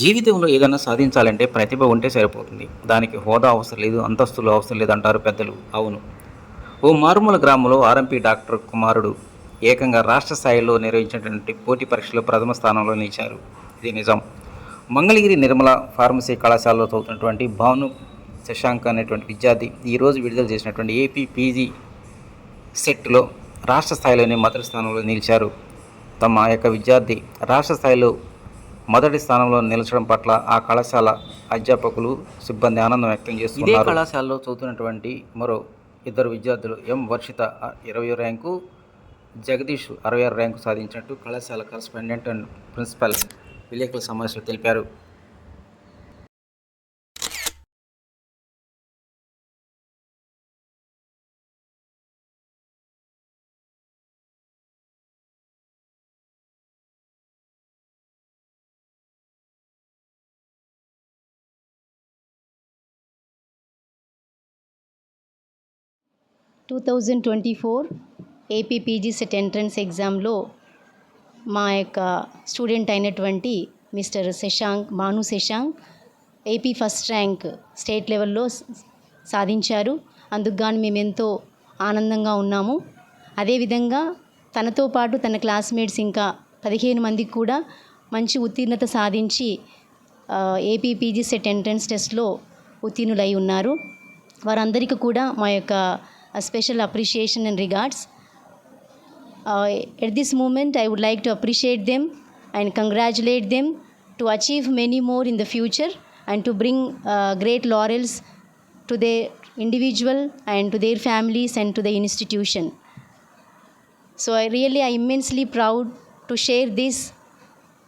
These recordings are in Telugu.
జీవితంలో ఏదైనా సాధించాలంటే ప్రతిభ ఉంటే సరిపోతుంది. దానికి హోదా అవసరం లేదు అంతస్తులు అవసరం లేదు అంటారు పెద్దలు. అవును. ఓ మారుమూల గ్రామంలో ఆర్ఎంపీ డాక్టర్ కుమారుడు ఏకంగా రాష్ట్ర స్థాయిలో నిర్వహించినటువంటి పోటీ పరీక్షలో ప్రథమ స్థానంలో నిలిచారు. ఇది నిజం. మంగళగిరి నిర్మల ఫార్మసీ కళాశాలలో చదువుతున్నటువంటి భాను శశాంక్ అనేటువంటి విద్యార్థి ఈరోజు విడుదల చేసినటువంటి ఏపీ పీజీ సెట్లో రాష్ట్ర స్థాయిలోనే మొదటి స్థానంలో నిలిచారు. తమ యొక్క విద్యార్థి రాష్ట్ర స్థాయిలో మొదటి స్థానంలో నిలచడం పట్ల ఆ కళాశాల అధ్యాపకులు సిబ్బంది ఆనందం వ్యక్తం చేస్తున్నారు. ఇదే కళాశాలలో చదువుతున్నటువంటి మరో ఇద్దరు విద్యార్థులు ఎం వర్షిత ఇరవై ర్యాంకు జగదీష్ అరవై ఆరు ర్యాంకు సాధించినట్టు కళాశాల కరస్పాండెంట్ అండ్ ప్రిన్సిపల్ విలేకరుల సమావేశంలో తెలిపారు. Two thousand twenty four APPG CET entrance ఎగ్జామ్లో మా యొక్క స్టూడెంట్ అయినటువంటి mister Shashank Bhanu Shashank AP first rank state లెవెల్లో సాధించారు. అందుకు గాను మేము ఎంతో ఆనందంగా ఉన్నాము. అదేవిధంగా తనతో పాటు తన క్లాస్మేట్స్ ఇంకా పదిహేను మందికి కూడా మంచి ఉత్తీర్ణత సాధించి ఏపీపీజీ సెట్ ఎంట్రన్స్ టెస్ట్లో ఉత్తీర్ణులై ఉన్నారు. వారందరికీ కూడా మా యొక్క a special appreciation and regards. Uh, at this moment, I would like to appreciate them and congratulate them to achieve many more in the future and to bring uh, great laurels to their individual and to their families and to the institution. So I really am immensely proud to share this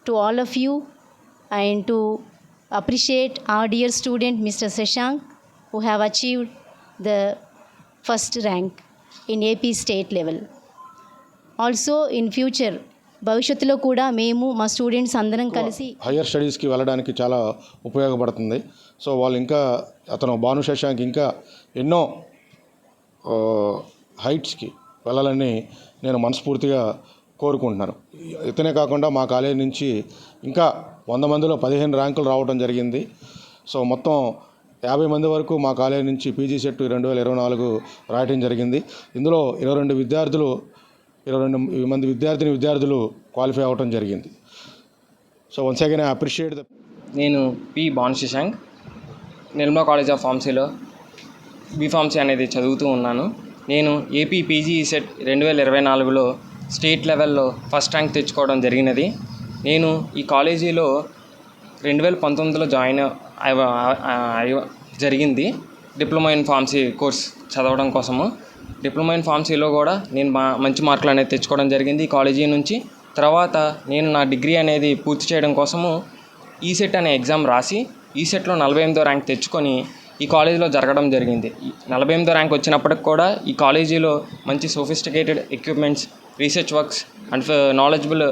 to all of you and to appreciate our dear student Mr. Sashank who have achieved the first rank in AP state level. Also in future భవిష్యత్తులో కూడా మేము మా స్టూడెంట్స్ అందరం కలిసి హయ్యర్ స్టడీస్కి వెళ్ళడానికి చాలా ఉపయోగపడుతుంది. సో వాళ్ళు ఇంకా అతను భాను శశాంక్ ఇంకా ఎన్నో హైట్స్కి వెళ్ళాలని నేను మనస్ఫూర్తిగా కోరుకుంటున్నాను. ఇతనే కాకుండా మా కాలేజీ నుంచి ఇంకా వంద మందిలో పదిహేను ర్యాంకులు రావడం జరిగింది. సో మొత్తం యాభై మంది వరకు మా కాలేజీ నుంచి పీజీ సెట్ రెండు వేల ఇరవై నాలుగు రాయటం జరిగింది. ఇందులో ఇరవై రెండు విద్యార్థులు ఇరవై రెండు మంది విద్యార్థిని విద్యార్థులు క్వాలిఫై అవ్వటం జరిగింది. So once again I appreciate the నేను పి బాన్ శశాంక్ నిర్మలా కాలేజ్ ఆఫ్ ఫార్మసీలో బీఫార్మసీ అనేది చదువుతూ ఉన్నాను. నేను ఏపీ పీజీ సెట్ రెండు వేల ఇరవై నాలుగులో స్టేట్ లెవెల్లో ఫస్ట్ ర్యాంక్ తెచ్చుకోవడం జరిగినది. నేను ఈ కాలేజీలో రెండు వేల పంతొమ్మిదిలో జాయిన్ జరిగింది. డిప్లొమా ఇన్ ఫార్మసీ కోర్స్ చదవడం కోసము. డిప్లొమా ఇన్ ఫార్మసీలో కూడా నేను మా మంచి మార్కులు అనేది తెచ్చుకోవడం జరిగింది ఈ కాలేజీ నుంచి. తర్వాత నేను నా డిగ్రీ అనేది పూర్తి చేయడం కోసము ఈసెట్ అనే ఎగ్జామ్ రాసి ఈసెట్లో నలభై ఎనిమిదో ర్యాంక్ తెచ్చుకొని ఈ కాలేజీలో జరగడం జరిగింది. ఈ నలభై ఎనిమిదో ర్యాంక్ వచ్చినప్పటికి కూడా ఈ కాలేజీలో మంచి sophisticated equipments research works and knowledgeable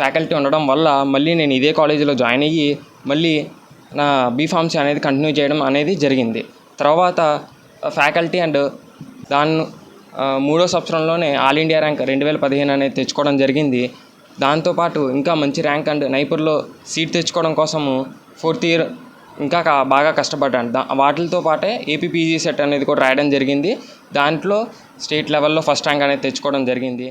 faculty ఉండడం వల్ల మళ్ళీ నేను ఇదే కాలేజీలో జాయిన్ అయ్యి మళ్ళీ నా బీఫార్మసీ అనేది కంటిన్యూ చేయడం అనేది జరిగింది. తర్వాత ఫ్యాకల్టీ అండ్ దాన్ని మూడో సంవత్సరంలోనే ఆల్ ఇండియా ర్యాంక్ రెండు వేల పదిహేను అనేది తెచ్చుకోవడం జరిగింది. దాంతోపాటు ఇంకా మంచి ర్యాంక్ అండ్ నైపర్లో సీట్ తెచ్చుకోవడం కోసము ఫోర్త్ ఇయర్ ఇంకా బాగా కష్టపడ్డాను. దా వాటితో పాటే ఏపీపీజీ సెట్ అనేది కూడా రాయడం జరిగింది. దాంట్లో స్టేట్ లెవెల్లో ఫస్ట్ ర్యాంక్ అనేది తెచ్చుకోవడం జరిగింది.